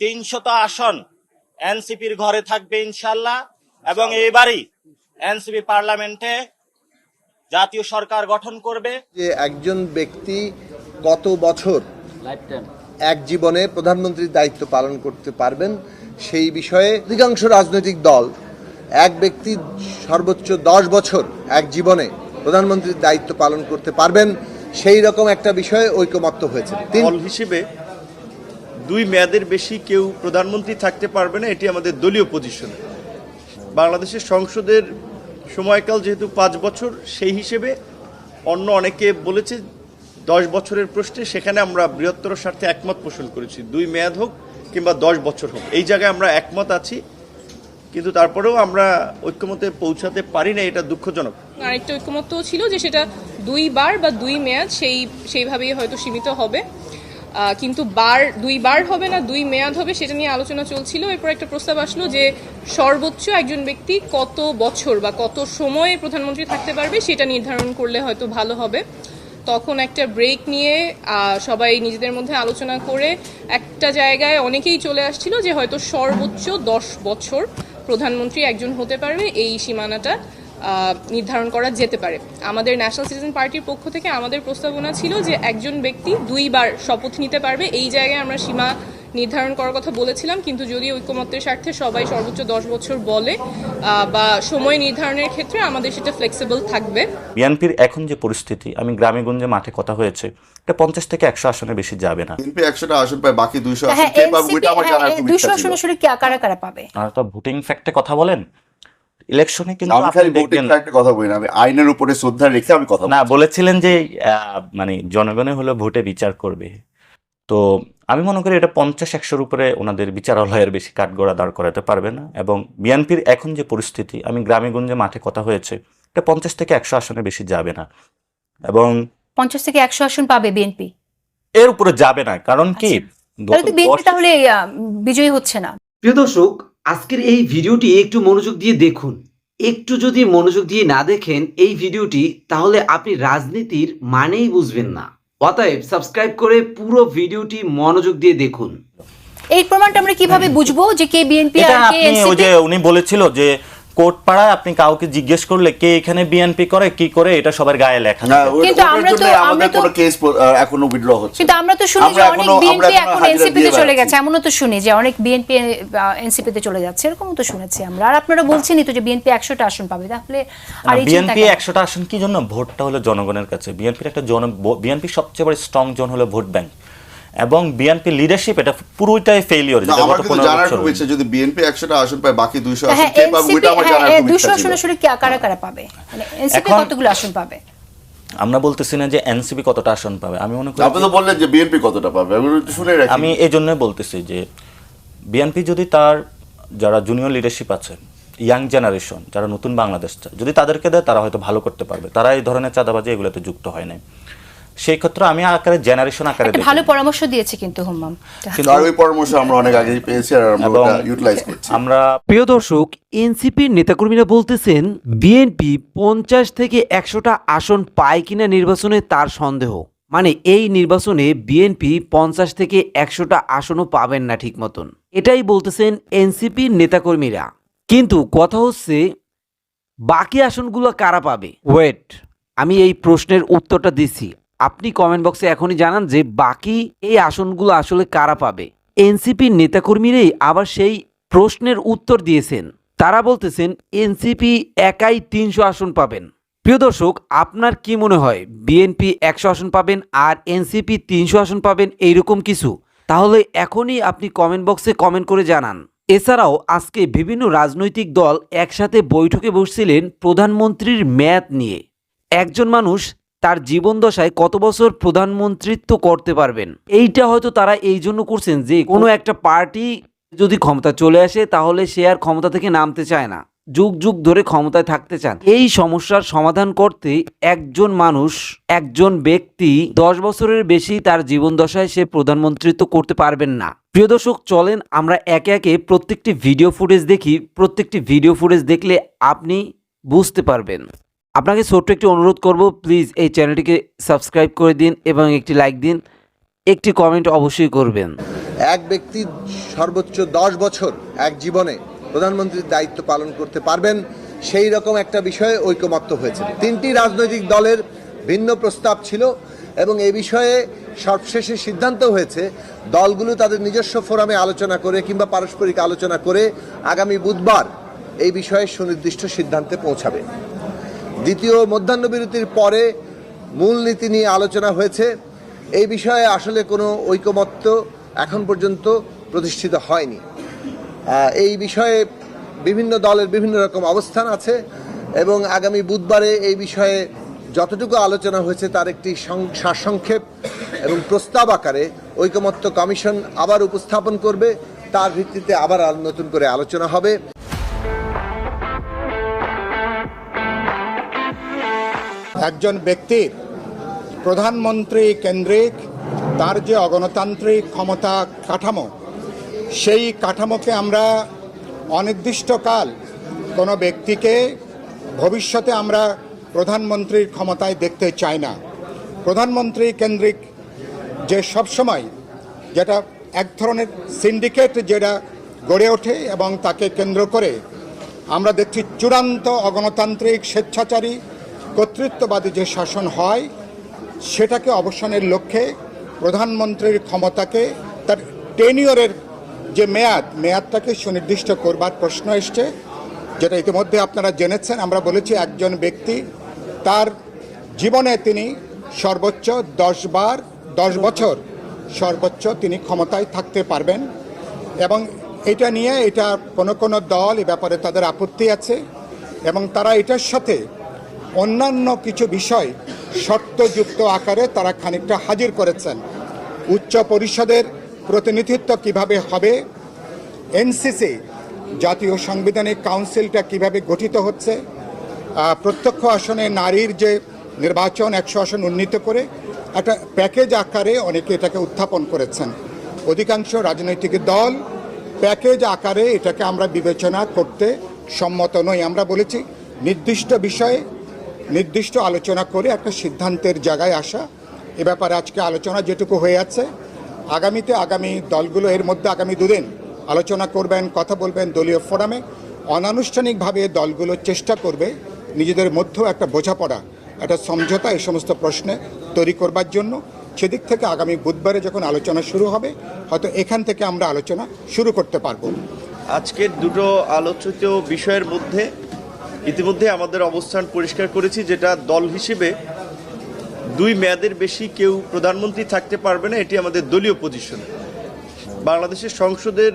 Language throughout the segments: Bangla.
তিনশত আসন এনসিপির ঘরে থাকবে ইনশাল্লাহ এবং এইবারই এনসিপি পার্লামেন্টে জাতীয় সরকার গঠন করবে। যে একজন ব্যক্তি কত বছর এক জীবনে প্রধানমন্ত্রীর দায়িত্ব পালন করতে পারবেন সেই বিষয়ে অধিকাংশ রাজনৈতিক দল এক ব্যক্তি সর্বোচ্চ দশ বছর এক জীবনে প্রধানমন্ত্রীর দায়িত্ব পালন করতে পারবেন সেই রকম একটা বিষয়ে ঐকমত্য হয়েছে। তিন দল হিসেবে দুই মেয়াদের বেশি কেউ প্রধানমন্ত্রী থাকতে পারবে না, এটি আমাদের দলীয় পজিশন বাংলাদেশের সংসদের সময়কাল যেহেতু পাঁচ বছর, সেই হিসেবে অন্য অনেকে বলেছে দশ বছরের প্রশ্নে, সেখানে আমরা বৃহত্তর স্বার্থে একমত পোষণ করেছি। দুই মেয়াদ হোক কিংবা দশ বছর হোক, এই জায়গায় আমরা একমত আছি। কিন্তু তারপরেও আমরা ঐক্যমতে পৌঁছাতে পারি না, এটা দুঃখজনক। আরেকটা ঐক্যমত্য ছিল যে সেটা দুইবার বা দুই মেয়াদ সেই, সেইভাবেই হয়তো সীমিত হবে। কিন্তু বার, দুই বার হবে না, দুই মেয়াদ হবে, সেটা নিয়ে আলোচনা চলছিল। এরপর একটা প্রস্তাব আসলো যে সর্বোচ্চ একজন ব্যক্তি কত বছর বা কত সময়ে প্রধানমন্ত্রী থাকতে পারবে, সেটা নির্ধারণ করলে হয়তো ভালো হবে। তখন একটা ব্রেক নিয়ে সবাই নিজেদের মধ্যে আলোচনা করে একটা জায়গায় অনেকেই চলে আসছিল যে হয়তো সর্বোচ্চ দশ বছর প্রধানমন্ত্রী একজন হতে পারবে, এই সীমানাটা। নির্ধারণ করা যেতে পারে। আমাদের ন্যাশনাল সিটিজেন পার্টির পক্ষ থেকে আমাদের প্রস্তাবনা ছিল যে একজন ব্যক্তি দুইবার শপথ নিতে পারবে। এই জায়গায় আমরা সীমা নির্ধারণ করার কথা বলেছিলাম কিন্তু যদি ঐক্যমত্যের স্বার্থে সবাই সর্বোচ্চ দশ বছর বলে আহ, বা সময় নির্ধারণের ক্ষেত্রে আমাদের সেটা ফ্লেক্সিবল থাকবে। বিএনপির এখন যে পরিস্থিতি আমি গ্রামে গঞ্জে মাঠে কথা হয়েছে এটা পঞ্চাশ থেকে একশো আসনে বেশি যাবে না। বিএনপি একশোটা আসন পায় বাকি দুইশো আসন হ্যাঁ কে পাবে ওইটা আমার জানার খুব দুশো ইচ্ছা আসন আসলে কে- কারা কারা পাবে? আর তো ভোটিং ফ্যাক্টে কথা বলেন? ইলেকশনে কিন্তু আমি খালি ভোটের একটা কথা বলি না আমি আইনের উপরে শ্রদ্ধা রেখে আমি কথা না বলেছিলেন যে মানে জনগণে হলো ভোটে বিচার করবে। তো আমি মনে করি এটা পঞ্চাশ একশোর উপরে ওনাদের বিচারালয়ের বেশি কাঠগড়া দাঁড় করাতে পারবে না এবং বিএনপির এখন যে পরিস্থিতি আমি গ্রামে গঞ্জে মাঠে কথা হয়েছে এটা পঞ্চাশ থেকে একশো আসনে বেশি যাবে না। এবং পঞ্চাশ থেকে একশো আসন পাবে বিএনপি? এর উপরে যাবে না কারণ কি? গত বিএনপি তাহলে বিজয়ী হচ্ছে না। প্রিয় দর্শক আজকের এই ভিডিওটি একটু মনোযোগ দিয়ে দেখুন। একটু যদি মনোযোগ দিয়ে না দেখেন এই ভিডিওটি তাহলে আপনি রাজনীতির মানেই বুঝবেন না। অতএব সাবস্ক্রাইব করে পুরো ভিডিওটি মনোযোগ দিয়ে দেখুন। এই প্রমাণটা আমরা কীভাবে বুঝব যে কে বিএনপি আর কে আপনি ওই এনসিপি যে উনি বলেছিল যে কোর্ট পাড়ায় আপনি কাউকে জিজ্ঞেস করলে কে এখানে বিএনপি করে কি করে এটা সবার গায়ে লেখা। ওই- কিন্তু আমরা তো- আমরা তো- কেস এখনও উইথড্র হচ্ছে। কিন্তু আমরা তো শুনি যে অনেক বিএনপি এখন এনসিপি তে চলে গেছে এমনও তো শুনি যে অনেক বিএনপি এনসিপি তে চলে যাচ্ছে এরকমও তো শুনেছি আমরা। আর আপনারা বলছেনই তো যে বিএনপি একশোটা আসন পাবে তাহলে আর এই বিএনপি? একশোটা আসন কি জন্য? ভোটটা হলো জনগণের কাছে। বিএনপির একটা জন বিএনপি সবচেয়ে বড় স্ট্রং জোন হলো ভোট ব্যাংক এবং বিএনপি লিডারশিপ এটা পুরোটাই ফেলিওর আমার কিন্তু জানার খুব ইচ্ছা যদি বিএনপি একশোটা আসন পায় বাকি দুইশো আসন হ্যাঁ কে পাবে ওইটা আমার জানার খুব ইচ্ছা আসন ছিল। আসলে কে- কারা কারা পাবে? মানে এনসিপি কতগুলো আসন পাবে? আমরা বলতেছি না যে এনসিপি কতটা আসন পাবে আমি মনে করি আপনি তো বললেন যে বিএনপি কতটা পাবে আমি একটু শুনে রাখি। আমি এই জন্যই বলতেছি যে বিএনপি যদি তার যারা জুনিয়র লিডারশিপ আছে ইয়াং জেনারেশন যারা নতুন বাংলাদেশ চায় যদি তাদেরকে দেয় তারা হয়তো ভালো করতে পারবে। তারা এই ধরনের চাঁদাবাজি এগুলোতে যুক্ত হয় নাই। সেই ক্ষেত্রে আমি আকারে জেনারেশন আকারে ভালো পরামর্শ দিয়েছে কিন্তু হুম্মাম। কিন্তু আর ওই পরামর্শ আমরা অনেক আগেই পেয়েছি আর আমরা ওটা ইউটিলাইজ করছি। আমরা প্রিয় দর্শক এনসিপির নেতাকর্মীরা বলতেছেন বিএনপি পঞ্চাশ থেকে একশোটা আসন পায় কিনা নির্বাচনে তার সন্দেহ। মানে এই নির্বাচনে বিএনপি পঞ্চাশ থেকে একশোটা আসনও পাবেন না ঠিক মতন এটাই বলতেছেন এনসিপির নেতাকর্মীরা। কিন্তু কথা হচ্ছে বাকি আসনগুলো কারা পাবে? ওয়েট আমি এই প্রশ্নের উত্তরটা দিচ্ছি। আপনি কমেন্ট বক্সে এখনই জানান যে বাকি এই আসনগুলো আসলে কারা পাবে। এনসিপির নেতাকর্মীরাই আবার সেই প্রশ্নের উত্তর দিয়েছেন। তারা বলতেছেন এনসিপি একাই তিনশো আসন পাবেন। প্রিয় দর্শক, আপনার কি মনে হয় বিএনপি একশো আসন পাবেন আর এনসিপি তিনশো আসন পাবেন এইরকম কিছু? তাহলে এখনই আপনি কমেন্ট বক্সে কমেন্ট করে জানান। এছাড়াও আজকে বিভিন্ন রাজনৈতিক দল একসাথে বৈঠকে বসছিলেন প্রধানমন্ত্রীর মেয়াদ নিয়ে। একজন মানুষ তার জীবনদশায় কত বছর প্রধানমন্ত্রিত্ব করতে পারবেন? এইটা হয়তো তারা এই জন্য করছেন যে কোনো একটা পার্টি যদি ক্ষমতা চলে আসে, তাহলে সে আর ক্ষমতা থেকে নামতে চায় না। যুগ যুগ ধরে ক্ষমতায় থাকতে চান। এই সমস্যার সমাধান করতে একজন মানুষ, একজন ব্যক্তি দশ বছরের বেশি তার জীবন দশায় সে প্রধানমন্ত্রিত্ব করতে পারবেন না। প্রিয় দর্শক, চলেন আমরা একে একে প্রত্যেকটি ভিডিও ফুটেজ দেখি। প্রত্যেকটি ভিডিও ফুটেজ দেখলে আপনি বুঝতে পারবেন। আপনাকে ছোট্ট একটি অনুরোধ করব প্লিজ এই চ্যানেলটিকে সাবস্ক্রাইব করে দিন এবং একটি লাইক দিন। একটি কমেন্ট অবশ্যই করবেন। এক ব্যক্তি সর্বোচ্চ দশ বছর এক জীবনে প্রধানমন্ত্রীর দায়িত্ব পালন করতে পারবেন, সেই রকম একটা বিষয়ে ঐকমত্য হয়েছে। তিনটি রাজনৈতিক দলের ভিন্ন প্রস্তাব ছিল এবং এ বিষয়ে সবশেষে সিদ্ধান্ত হয়েছে, দলগুলো তাদের নিজস্ব ফোরামে আলোচনা করে কিংবা পারস্পরিক আলোচনা করে আগামী বুধবার এই বিষয়ে সুনির্দিষ্ট সিদ্ধান্তে পৌঁছাবে। দ্বিতীয় মধ্যাহ্ন বিরতির পরে মূলনীতি নিয়ে আলোচনা হয়েছে। এই বিষয়ে আসলে কোনো ঐকমত্য এখন পর্যন্ত প্রতিষ্ঠিত হয়নি। এই বিষয়ে বিভিন্ন দলের বিভিন্ন রকম অবস্থান আছে এবং আগামী বুধবারে এই বিষয়ে যতটুকু আলোচনা হয়েছে তার একটি সারসংক্ষেপ এবং প্রস্তাব আকারে ঐকমত্য কমিশন আবার উপস্থাপন করবে। তার ভিত্তিতে আবার নতুন করে আলোচনা হবে। একজন ব্যক্তির প্রধানমন্ত্রী কেন্দ্রিক, তার যে অগণতান্ত্রিক ক্ষমতা কাঠামো, সেই কাঠামোকে আমরা অনির্দিষ্টকাল কোনো ব্যক্তিকে ভবিষ্যতে আমরা প্রধানমন্ত্রীর ক্ষমতায় দেখতে চাই না। প্রধানমন্ত্রী কেন্দ্রিক যে সবসময় যেটা এক ধরনের সিন্ডিকেট যেটা গড়ে ওঠে এবং তাকে কেন্দ্র করে আমরা দেখছি চূড়ান্ত অগণতান্ত্রিক স্বেচ্ছাচারী কর্তৃত্ববাদী যে শাসন হয়, সেটাকে অবসানের লক্ষ্যে প্রধানমন্ত্রীর ক্ষমতাকে তার টেনিয়রের যে মেয়াদ, মেয়াদটাকে সুনির্দিষ্ট করবার প্রশ্ন এসছে, যেটা ইতিমধ্যে আপনারা জেনেছেন। আমরা বলেছি একজন ব্যক্তি, তার জীবনে তিনি সর্বোচ্চ দশ বার, দশ বছর সর্বোচ্চ তিনি ক্ষমতায় থাকতে পারবেন। এবং এটা নিয়ে এটা কোনো কোনো দল এ ব্যাপারে তাদের আপত্তি আছে। এবং তারা এটার সাথে অন্যান্য কিছু বিষয় শর্তযুক্ত আকারে তারা খানিকটা হাজির করেছেন। উচ্চ পরিষদের প্রতিনিধিত্ব কীভাবে হবে? এনসিসি, জাতীয় সাংবিধানিক কাউন্সিলটা কীভাবে গঠিত হচ্ছে? প্রত্যক্ষ আসনে নারীর যে নির্বাচন একশো আসন উন্নীত করে একটা প্যাকেজ আকারে অনেকে এটাকে উত্থাপন করেছেন। অধিকাংশ রাজনৈতিক দল প্যাকেজ আকারে এটাকে আমরা বিবেচনা করতে সম্মত নই। আমরা বলেছি, নির্দিষ্ট বিষয়ে নির্দিষ্ট আলোচনা করে একটা সিদ্ধান্তের জায়গায় আসা। এ ব্যাপারে আজকে আলোচনা যেটুকু হয়ে আছে, আগামীতে আগামী দলগুলো এর মধ্যে আগামী দুদিন আলোচনা করবেন, কথা বলবেন দলীয় ফোরামে। অনানুষ্ঠানিকভাবে দলগুলো চেষ্টা করবে নিজেদের মধ্যেও একটা বোঝাপড়া, একটা সমঝোতা এই সমস্ত প্রশ্নে তৈরি করবার জন্য। সেদিক থেকে আগামী বুধবারে যখন আলোচনা শুরু হবে, হয়তো এখান থেকে আমরা আলোচনা শুরু করতে পারব। আজকের দুটো আলোচিত বিষয়ের মধ্যে ইতিমধ্যে আমাদের অবস্থান পরিষ্কার করেছি, যেটা দল হিসেবে দুই মেয়াদের বেশি কেউ প্রধানমন্ত্রী থাকতে পারবে না, এটি আমাদের দলীয় পজিশন বাংলাদেশের সংসদের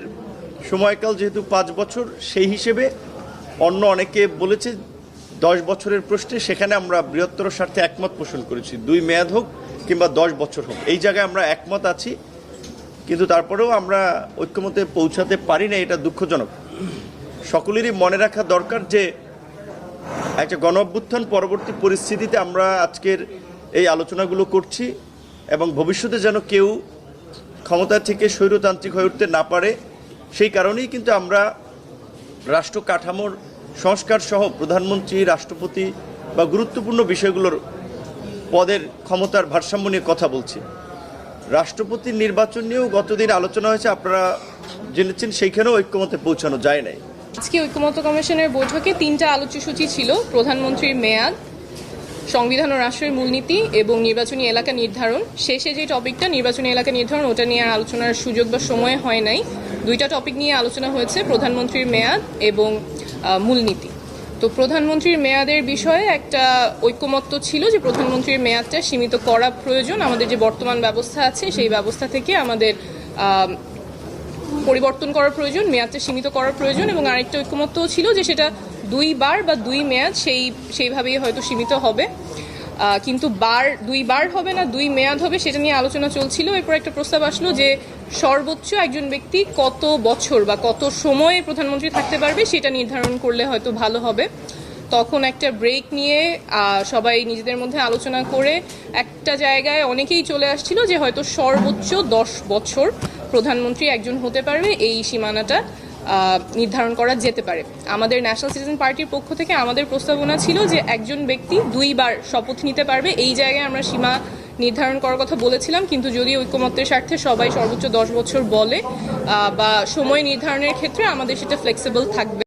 সময়কাল যেহেতু পাঁচ বছর, সেই হিসেবে অন্য অনেকে বলেছে দশ বছরের প্রশ্নে, সেখানে আমরা বৃহত্তর স্বার্থে একমত পোষণ করেছি। দুই মেয়াদ হোক কিংবা দশ বছর হোক, এই জায়গায় আমরা একমত আছি, কিন্তু তারপরেও আমরা ঐক্যমতে পৌঁছাতে পারি না, এটা দুঃখজনক। সকলেরই মনে রাখা দরকার যে একটা গণ অভ্যুত্থান পরবর্তী পরিস্থিতিতে আমরা আজকের এই আলোচনাগুলো করছি এবং ভবিষ্যতে যেন কেউ ক্ষমতা থেকে স্বৈরতান্ত্রিক হয়ে উঠতে না পারে, সেই কারণেই কিন্তু আমরা রাষ্ট্র কাঠামোর সংস্কার সহ প্রধানমন্ত্রী, রাষ্ট্রপতি বা গুরুত্বপূর্ণ বিষয়গুলোর পদের ক্ষমতার ভারসাম্য নিয়ে কথা বলছি। রাষ্ট্রপতির নির্বাচন নিয়েও গতদিন আলোচনা হয়েছে, আপনারা জেনেছেন সেইখানেও ঐক্যমতে পৌঁছানো যায় নাই। আজকে ঐক্যমত্য কমিশনের বৈঠকে তিনটা আলোচ্যসূচি ছিল, প্রধানমন্ত্রীর মেয়াদ, সংবিধান ও রাষ্ট্রের মূলনীতি এবং নির্বাচনী এলাকা নির্ধারণ। শেষে যে টপিকটা, নির্বাচনী এলাকা নির্ধারণ, ওটা নিয়ে আর আলোচনার সুযোগ বা সময় হয় নাই। দুইটা টপিক নিয়ে আলোচনা হয়েছে, প্রধানমন্ত্রীর মেয়াদ এবং মূলনীতি। তো প্রধানমন্ত্রীর মেয়াদের বিষয়ে একটা ঐক্যমত্য ছিল যে প্রধানমন্ত্রীর মেয়াদটা সীমিত করা প্রয়োজন। আমাদের যে বর্তমান ব্যবস্থা আছে, সেই ব্যবস্থা থেকে আমাদের পরিবর্তন করার প্রয়োজন, মেয়াদটা সীমিত করার প্রয়োজন এবং আরেকটা ঐক্যমত্য ছিল যে সেটা দুইবার বা দুই মেয়াদ সেই, সেইভাবেই হয়তো সীমিত হবে। কিন্তু বার দুই বার হবে না, দুই মেয়াদ হবে সেটা নিয়ে আলোচনা চলছিল। এরপর একটা প্রস্তাব আসলো যে সর্বোচ্চ একজন ব্যক্তি কত বছর বা কত সময়ে প্রধানমন্ত্রী থাকতে পারবে সেটা নির্ধারণ করলে হয়তো ভালো হবে। তখন একটা ব্রেক নিয়ে সবাই নিজেদের মধ্যে আলোচনা করে একটা জায়গায় অনেকেই চলে আসছিল যে হয়তো সর্বোচ্চ দশ বছর প্রধানমন্ত্রী একজন হতে পারবে, এই সীমানাটা নির্ধারণ করা যেতে পারে। আমাদের ন্যাশনাল সিটিজেন পার্টির পক্ষ থেকে আমাদের প্রস্তাবনা ছিল যে একজন ব্যক্তি দুইবার শপথ নিতে পারবে। এই জায়গায় আমরা সীমা নির্ধারণ করার কথা বলেছিলাম, কিন্তু যদি ঐক্যমত্যের স্বার্থে সবাই সর্বোচ্চ দশ বছর বলে বা সময় নির্ধারণের ক্ষেত্রে আমাদের সেটা ফ্লেক্সিবল থাকবে।